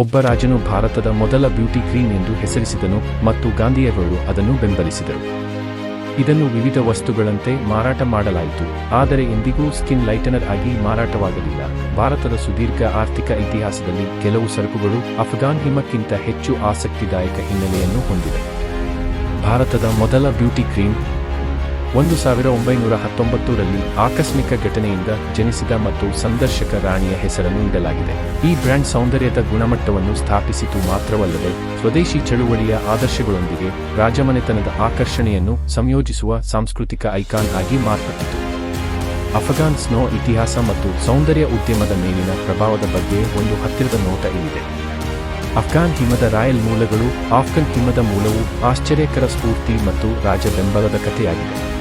ಒಬ್ಬ ರಾಜನು ಭಾರತದ ಮೊದಲ ಬ್ಯೂಟಿ ಕ್ರೀಮ್ ಎಂದು ಹೆಸರಿಸಿದನು ಮತ್ತು ಗಾಂಧಿಯವರು ಅದನ್ನು ಬೆಂಬಲಿಸಿದರು. ಇದನ್ನು ವಿವಿಧ ವಸ್ತುಗಳಂತೆ ಮಾರಾಟ ಮಾಡಲಾಯಿತು, ಆದರೆ ಎಂದಿಗೂ ಸ್ಕಿನ್ ಲೈಟನರ್ ಆಗಿ ಮಾರಾಟವಾಗಲಿಲ್ಲ. ಭಾರತದ ಸುದೀರ್ಘ ಆರ್ಥಿಕ ಇತಿಹಾಸದಲ್ಲಿ ಕೆಲವು ಸರಕುಗಳು ಅಫ್ಘಾನ್ ಹಿಮಕ್ಕಿಂತ ಹೆಚ್ಚು ಆಸಕ್ತಿದಾಯಕ ಹಿನ್ನೆಲೆಯನ್ನು ಹೊಂದಿವೆ. ಭಾರತದ ಮೊದಲ ಬ್ಯೂಟಿ ಕ್ರೀಮ್ ಒಂದು ಸಾವಿರ ಒಂಬೈನೂರ ಹತ್ತೊಂಬತ್ತರಲ್ಲಿ ಆಕಸ್ಮಿಕ ಘಟನೆಯಿಂದ ಜನಿಸಿದ ಮತ್ತು ಸಂದರ್ಶಕ ರಾಣಿಯ ಹೆಸರನ್ನು ನೀಡಲಾಗಿದೆ. ಈ ಬ್ರ್ಯಾಂಡ್ ಸೌಂದರ್ಯದ ಗುಣಮಟ್ಟವನ್ನು ಸ್ಥಾಪಿಸಿತು ಮಾತ್ರವಲ್ಲದೆ ಸ್ವದೇಶಿ ಚಳುವಳಿಯ ಆದರ್ಶಗಳೊಂದಿಗೆ ರಾಜಮನೆತನದ ಆಕರ್ಷಣೆಯನ್ನು ಸಂಯೋಜಿಸುವ ಸಾಂಸ್ಕೃತಿಕ ಐಕಾನ್ ಆಗಿ ಮಾರ್ಪಟ್ಟಿತು. ಅಫ್ಘಾನ್ ಸ್ನೋ ಇತಿಹಾಸ ಮತ್ತು ಸೌಂದರ್ಯ ಉದ್ಯಮದ ಮೇಲಿನ ಪ್ರಭಾವದ ಬಗ್ಗೆ ಒಂದು ಹತ್ತಿರದ ನೋಟ ಇಲ್ಲಿದೆ. ಅಫ್ಘಾನ್ ಹಿಮದ ರಾಯಲ್ ಮೂಲಗಳು, ಆಫ್ಘನ್ ಹಿಮದ ಮೂಲವು ಆಶ್ಚರ್ಯಕರ ಸ್ಫೂರ್ತಿ ಮತ್ತು ರಾಜ ಬೆಂಬಲದ ಕಥೆಯಾಗಿದೆ.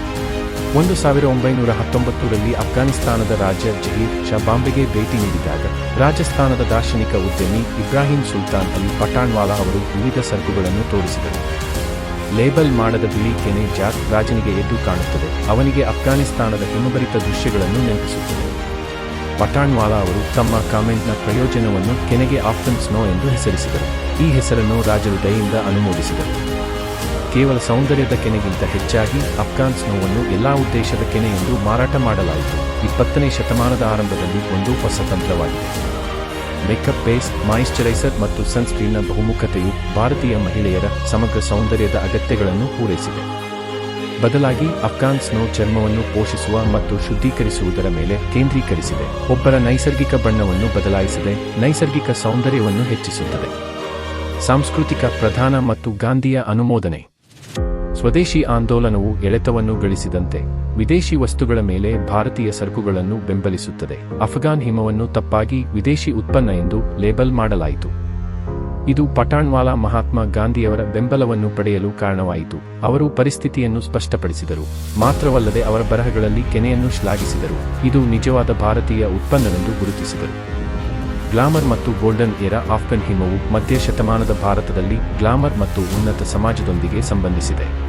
ಒಂದು ಸಾವಿರ ಒಂಬೈನೂರ ಹತ್ತೊಂಬತ್ತರಲ್ಲಿ ಅಫ್ಘಾನಿಸ್ತಾನದ ರಾಜ ಜಹೀರ್ ಶಾ ಬಾಂಬೆಗೆ ಭೇಟಿ ನೀಡಿದಾಗ ರಾಜಸ್ಥಾನದ ದಾರ್ಶನಿಕ ಉದ್ಯಮಿ ಇಬ್ರಾಹಿಂ ಸುಲ್ತಾನ್ ಅಲಿ ಪಠಾಣ್ವಾಲಾ ಅವರು ವಿವಿಧ ಸರಕುಗಳನ್ನು ತೋರಿಸಿದರು. ಲೇಬಲ್ ಮಾಡದ ಬಿಳಿ ಕೆನೆ ಜಾಕ್ ರಾಜನಿಗೆ ಎದ್ದು ಕಾಣುತ್ತದೆ. ಅವನಿಗೆ ಅಫ್ಘಾನಿಸ್ತಾನದ ಹಿಮಭರಿತ ದೃಶ್ಯಗಳನ್ನು ನೆನಪಿಸುತ್ತದೆ. ಪಠಾಣ್ವಾಲಾ ಅವರು ತಮ್ಮ ಕಾಮೆಂಟ್ನ ಪ್ರಯೋಜನವನ್ನು ಕೆನೆಗೆ ಆಫ್ಟನ್ ಸ್ನೋ ಎಂದು ಹೆಸರಿಸಿದರು. ಈ ಹೆಸರನ್ನು ರಾಜರು ದಯೆಯಿಂದ ಅನುಮೋದಿಸಿದರು. ಕೇವಲ ಸೌಂದರ್ಯದ ಕೆನೆಗಿಂತ ಹೆಚ್ಚಾಗಿ ಅಫ್ಘಾನ್ ಸ್ನೋವನ್ನು ಎಲ್ಲಾ ಉದ್ದೇಶದ ಕೆನೆ ಎಂದು ಮಾರಾಟ ಮಾಡಲಾಯಿತು. ಇಪ್ಪತ್ತನೇ ಶತಮಾನದ ಆರಂಭದಲ್ಲಿ ಒಂದು ಹೊಸ ತಂತ್ರವಾಗಿದೆ. ಮೇಕಪ್ ಬೇಸ್ ಮಾಯಿಶ್ಚರೈಸರ್ ಮತ್ತು ಸನ್ಸ್ಕ್ರೀನ್ನ ಬಹುಮುಖತೆಯು ಭಾರತೀಯ ಮಹಿಳೆಯರ ಸಮಗ್ರ ಸೌಂದರ್ಯದ ಅಗತ್ಯಗಳನ್ನು ಪೂರೈಸಿದೆ. ಬದಲಾಗಿ ಅಫ್ಘಾನ್ ಸ್ನೋ ಚರ್ಮವನ್ನು ಪೋಷಿಸುವ ಮತ್ತು ಶುದ್ಧೀಕರಿಸುವುದರ ಮೇಲೆ ಕೇಂದ್ರೀಕರಿಸಿದೆ. ಒಬ್ಬರ ನೈಸರ್ಗಿಕ ಬಣ್ಣವನ್ನು ಬದಲಾಯಿಸದೆ, ನೈಸರ್ಗಿಕ ಸೌಂದರ್ಯವನ್ನು ಹೆಚ್ಚಿಸುತ್ತದೆ. ಸಾಂಸ್ಕೃತಿಕ ಪ್ರಧಾನ ಮತ್ತು ಗಾಂಧಿಯ ಅನುಮೋದನೆ. ಸ್ವದೇಶಿ ಆಂದೋಲನವು ಎಳೆತವನ್ನು ಗಳಿಸಿದಂತೆ ವಿದೇಶಿ ವಸ್ತುಗಳ ಮೇಲೆ ಭಾರತೀಯ ಸರಕುಗಳನ್ನು ಬೆಂಬಲಿಸುತ್ತದೆ. ಅಫ್ಘಾನ್ ಹಿಮವನ್ನು ತಪ್ಪಾಗಿ ವಿದೇಶಿ ಉತ್ಪನ್ನ ಎಂದು ಲೇಬಲ್ ಮಾಡಲಾಯಿತು. ಇದು ಪಟಾಣ್ವಾಲಾ ಮಹಾತ್ಮ ಗಾಂಧಿಯವರ ಬೆಂಬಲವನ್ನು ಪಡೆಯಲು ಕಾರಣವಾಯಿತು. ಅವರು ಪರಿಸ್ಥಿತಿಯನ್ನು ಸ್ಪಷ್ಟಪಡಿಸಿದರು. ಮಾತ್ರವಲ್ಲದೆ ಅವರ ಬರಹಗಳಲ್ಲಿ ಕೆನೆಯನ್ನು ಶ್ಲಾಘಿಸಿದರು. ಇದು ನಿಜವಾದ ಭಾರತೀಯ ಉತ್ಪನ್ನವೆಂದು ಗುರುತಿಸಿದರು. ಗ್ಲಾಮರ್ ಮತ್ತು ಗೋಲ್ಡನ್ ಏರಾ ಆಫ್ಘನ್ ಹಿಮವು ಮಧ್ಯ ಶತಮಾನದ ಭಾರತದಲ್ಲಿ ಗ್ಲಾಮರ್ ಮತ್ತು ಉನ್ನತ ಸಮಾಜದೊಂದಿಗೆ ಸಂಬಂಧಿಸಿದೆ.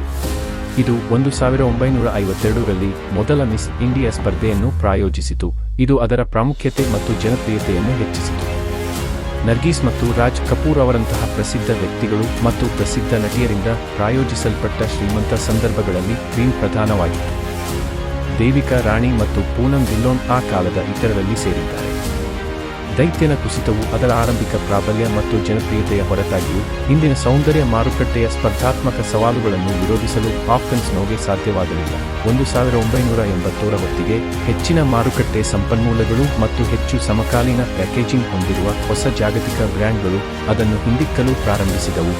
ಇದು ಒಂದು ಸಾವಿರ ಒಂಬೈನೂರ ಐವತ್ತೆರಡರಲ್ಲಿ ಮೊದಲ ಮಿಸ್ ಇಂಡಿಯಾ ಸ್ಪರ್ಧೆಯನ್ನು ಪ್ರಾಯೋಜಿಸಿತು. ಇದು ಅದರ ಪ್ರಾಮುಖ್ಯತೆ ಮತ್ತು ಜನಪ್ರಿಯತೆಯನ್ನು ಹೆಚ್ಚಿಸಿತು. ನರ್ಗೀಸ್ ಮತ್ತು ರಾಜ್ ಕಪೂರ್ ಅವರಂತಹ ಪ್ರಸಿದ್ಧ ವ್ಯಕ್ತಿಗಳು ಮತ್ತು ಪ್ರಸಿದ್ಧ ನಟಿಯರಿಂದ ಪ್ರಾಯೋಜಿಸಲ್ಪಟ್ಟ ಶ್ರೀಮಂತ ಸಂದರ್ಭಗಳಲ್ಲಿ ಕ್ರೀಮ್ ಪ್ರಧಾನವಾಗಿತ್ತು. ದೇವಿಕಾ ರಾಣಿ ಮತ್ತು ಪೂನಂ ಧಿಲ್ಲೋನ್ ಆ ಕಾಲದ ಇತರರಲ್ಲಿ ಸೇರಿದ್ದಾರೆ. ದೈತ್ಯನ ಕುಸಿತವು ಅದರ ಆರಂಭಿಕ ಪ್ರಾಬಲ್ಯ ಮತ್ತು ಜನಪ್ರಿಯತೆಯ ಹೊರತಾಗಿಯೂ ಇಂದಿನ ಸೌಂದರ್ಯ ಮಾರುಕಟ್ಟೆಯ ಸ್ಪರ್ಧಾತ್ಮಕ ಸವಾಲುಗಳನ್ನು ವಿರೋಧಿಸಲು ಆಫ್ಘನ್ ನೋಗೆ ಸಾಧ್ಯವಾಗಲಿಲ್ಲ. ಒಂದು ಸಾವಿರ ಒಂಬೈನೂರ ಎಂಬತ್ತೋರ ಹೊತ್ತಿಗೆ ಹೆಚ್ಚಿನ ಮಾರುಕಟ್ಟೆ ಸಂಪನ್ಮೂಲಗಳು ಮತ್ತು ಹೆಚ್ಚು ಸಮಕಾಲೀನ ಪ್ಯಾಕೇಜಿಂಗ್ ಹೊಂದಿರುವ ಹೊಸ ಜಾಗತಿಕ ಬ್ರ್ಯಾಂಡ್ಗಳು ಅದನ್ನು ಹಿಂದಿಕ್ಕಲು ಪ್ರಾರಂಭಿಸಿದವು.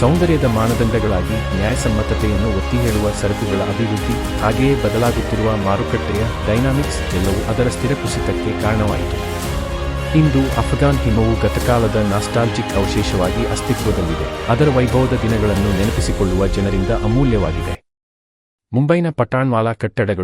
ಸೌಂದರ್ಯದ ಮಾನದಂಡಗಳಾಗಿ ನ್ಯಾಯಸಮ್ಮತತೆಯನ್ನು ಒತ್ತಿ ಹೇಳುವ ಸರಕುಗಳ ಅಭಿವೃದ್ಧಿ ಹಾಗೆಯೇ ಬದಲಾಗುತ್ತಿರುವ ಮಾರುಕಟ್ಟೆಯ ಡೈನಾಮಿಕ್ಸ್ ಎಲ್ಲವೂ ಅದರ ಸ್ಥಿರ ಕುಸಿತಕ್ಕೆ ಕಾರಣವಾಯಿತು. ಇಂದು ಅಫ್ಘಾನ್ ಹಿಮವು ಗತಕಾಲದ ನಾಸ್ಟಾಲ್ಜಿಕ್ ಅವಶೇಷವಾಗಿ ಅಸ್ತಿತ್ವದಲ್ಲಿದೆ. ಅದರ ವೈಭವದ ದಿನಗಳನ್ನು ನೆನಪಿಸಿಕೊಳ್ಳುವ ಜನರಿಂದ ಅಮೂಲ್ಯವಾಗಿದೆ. ಮುಂಬೈನ ಪಟಾಣ್ವಾಲಾ ಕಟ್ಟಡಗಳು